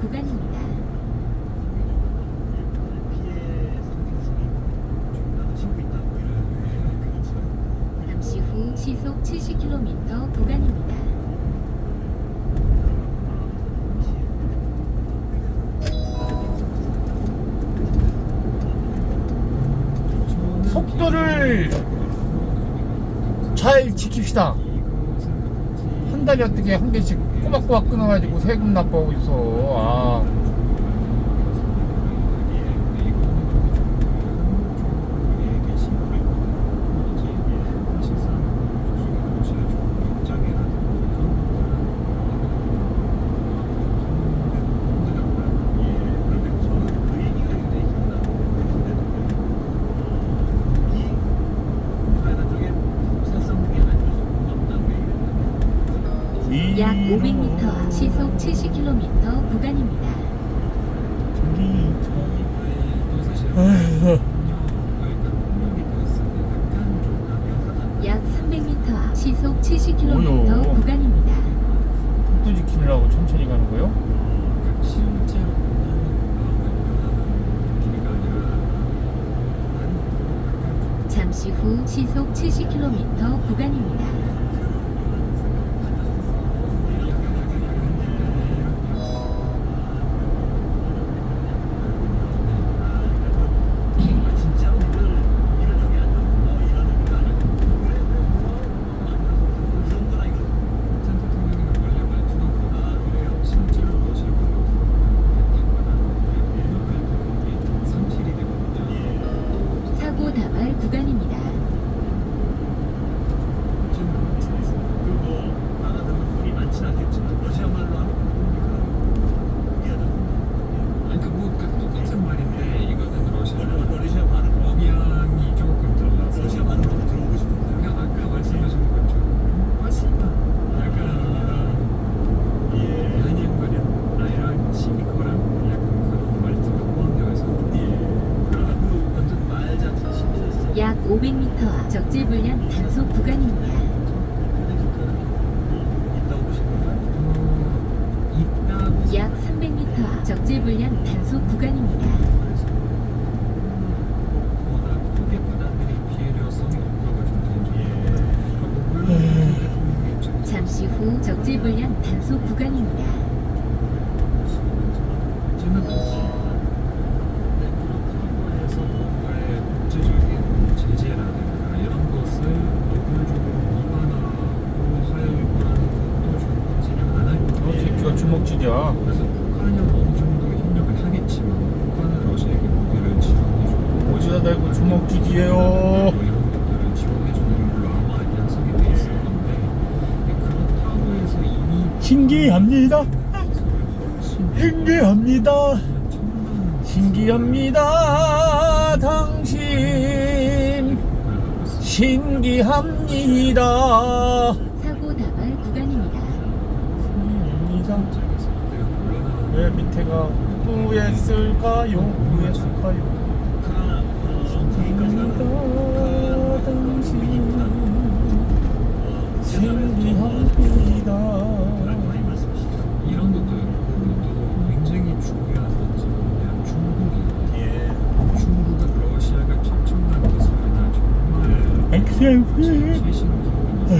구간입니다. 잠시 후 시속 70km 구간입니다. 속도를 잘 지킵시다. 한 달에 어떻게 한 개씩 꼬박꼬박 끊어가지고 세금 납부하고 있어. 아. 약 500m 시속 70km 구간입니다. 약 300m 시속 70km 뭐요? 구간입니다. 속도 지키느라고 천천히 가는 거요? 잠시 후 시속 70km 구간입니다. 사고 다발 구간입니다. 똑같은 말인데 이거는 러시아 억양이 조금 달라서 그냥 아까 말씀하신 것처럼 빠시다 약간 한양말이랑 아이랑 시니커랑 약간 그런 말투가 포함되어 있어서 약 500m 앞 적재불량 단속 구간입니다. 있다고 약 300m 앞 적재불량 단속 구간입니다. 개인적으로 잠시 후 적재불량 단속 구간입니다. 저는 그렇다고 뭔가의 국제적인 제재라든가 이런 것을 노골적으로 위반하고 하여 거라는 것도 좀 인지를 안 하고 너 새끼가 주먹질이야. 그래서 북한이 어느 정도 협력을 하겠지만 북한은 러시아에게 무기를 지원해주고 어디다 대고 주먹질이에요. 뭐 이런 것들을 지원해주는 걸로 아마 약속이 돼 있을 건데 그렇다고 해서 이미 신기합니다. 신기합니다. 신기합니다. 당신 신기합니다. 사고 다발 구간입니다. 신기합니다. 왜 밑에가 뿌였을까요? 뿌였을까요? 신기합니다. 당신 신기합니다. 셀프. 어,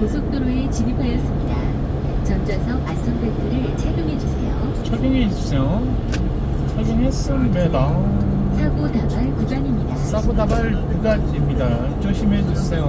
고속도로에 진입하였습니다. 전좌석 안전벨트를 착용해 주세요. 착용해 주세요. 착용했습니다. 사고 다발 구간입니다. 사고 다발 부가입니다. 조심해 주세요.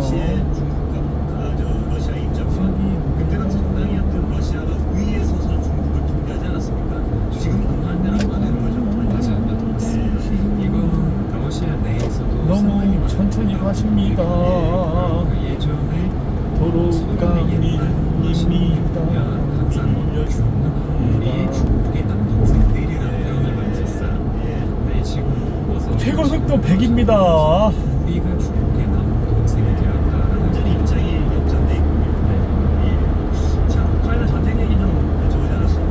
지금 어서 최고 속도 100입니다. 우리가 중국의 남동생이 되었다는 완전히 입장이 역전돼 있군요. 예. 자, 우크라이나 전쟁 얘기 좀 여쭤보지 않았어요?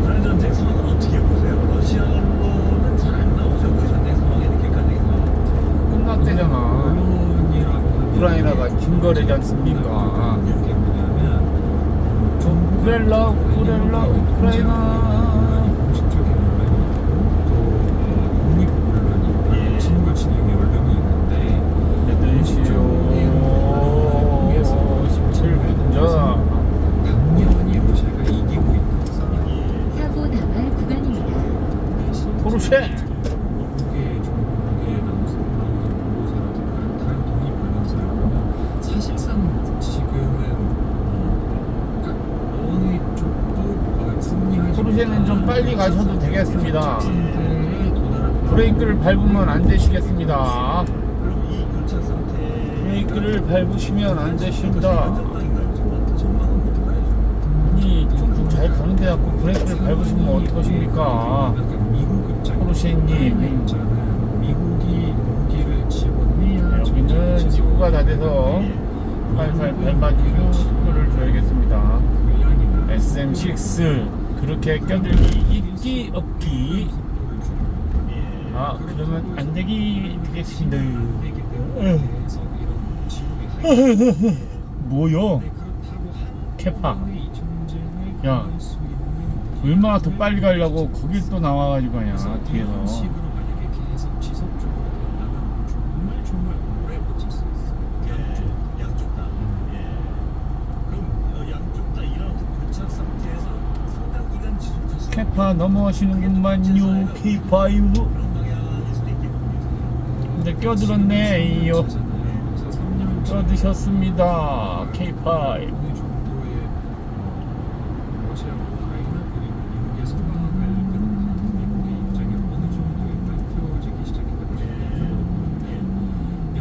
우크라이나 전쟁 상황은 어떻게 보세요? 러시아 언론은 잘 안 나오죠. 그 전쟁 상황에 객관적인 상황. 때잖아. 언론이라고 하면 우크라이나가 증 거되지 않습니까? 이게 뭐냐면 좀 우크렐라, 우크렐라, 우크라이나. 공식적인 언론이 있고 또 어, 독립 언론이 친구 진영의 언론이 있는데 8시요 17분 전. 당연히 러시아가 이기고 있다고 생각해요. 사고 다발 구간입니다. 포르쉐. 미국의 정부의 나온 보고서라든가 다른 독립 언론사를 보면 사실상 지금은 어, 그러니까 어느 쪽도 어, 승리하지 포르쉐는 좀 빨리 되겠습니다. 도달한 브레이크를 밟으면 안 되시겠습니다. 브레이크를 밟으시면 안못 가야죠. 아니 쭉쭉 잘 가는데 자꾸 브레이크를 밟으시면 어떡하십니까? 포르쉐님. 지원해야 여기는 입구가 다 돼서 살살 밟아주고 속도를 줘야겠습니다. SM6 그렇게 껴들기 있기 없기 아 그러면 안 되기 되겠습니다. 뭐요? 캐파. 야, 얼마나 더 빨리 가려고 거길 또 나와가지고 하냐 뒤에서 식으로 만약에 계속 지속적으로 된다면 정말 정말 오래 버틸 수 있어요. 양쪽. 예, 양쪽 다. 예. 그럼 어, 양쪽 다 이런 교차 상태에서 상당 기간 캐파 넘어가시는군만요 K5 그런 방향일 수도 있겠군요. 근데 껴들었네 이요 그래서 3년 껴드셨습니다 K5 어느 정도의 어, 러시아, 우크라이나 그리고 미국의 서방을 이끄는 미국의 입장이 어느 정도의 밝혀지기 시작했다고 생각해요.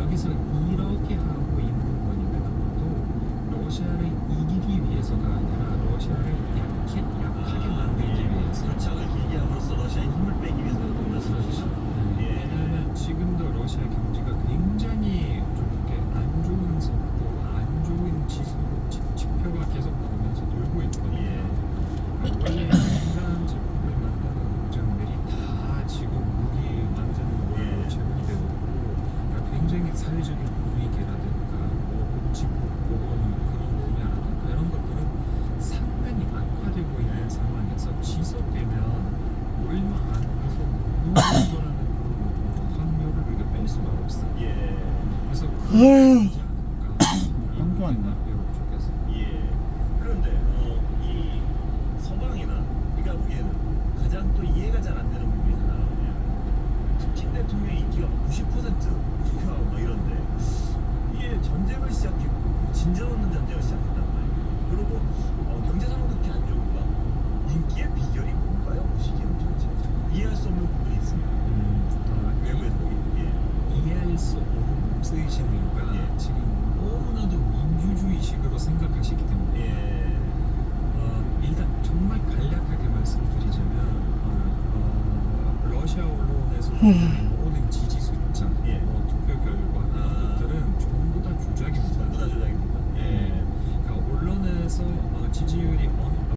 여기서 이렇게 하고 있는 거니까도 러시아를 이기기 위해서가 아니라 러시아를 약해, 약하게 만들기 위해서 교착을 길게 함으로써 러시아의 힘을 빼기 위해서 그런 그렇죠. 말씀이시죠. 네. 왜냐하면 지금도 러시아 경제가 굉장히 좀 이렇게 안 좋은 속도, 안 좋은 지수, 지, 지표가 계속 나오면서 돌고 있거든요. 예. 원래 인간 제품을 만드는 공장들이 다 지금 무기 만드는 걸로 예. 재분이 되고 있고 그러니까 굉장히 사회적인 분위기라든가 뭐 복지, 보건 그런 분야라든가 이런 것들은 상당히 악화되고 있는 상황에서 지속되면 얼마 안 돼서 무너질 거라는 그런 확률을 우리가 뺄 수가 없어요. 예. 그래서 그렇지 않을까. 한도 안 나. 유럽 쪽에서. 예. 그런데 어, 이 서방이나 우리가 보기에는 가장 또 이해가 잘 안 되는 부분이 하나 뭐냐면 푸틴 대통령의 인기가 90% 투표하고 막 이런데 이게 전쟁을 시작했고 진전 없는 전쟁을 시작했단 말이에요. 그리고 어, 경제 상황도 그렇게 안 좋은가? 인기의 비결이 뭔가요? 보시기에는 도대체 이해할 수 없는 부분이 있습니다. 음, 어, 외부에서 보기 예. 이해할 수 없으신 이유가 예. 지금 너무나도 민주주의식으로 생각하시기 때문에 예. 어, 일단 정말 간략하게 말씀드리자면 어, 어, 러시아 언론에서 보면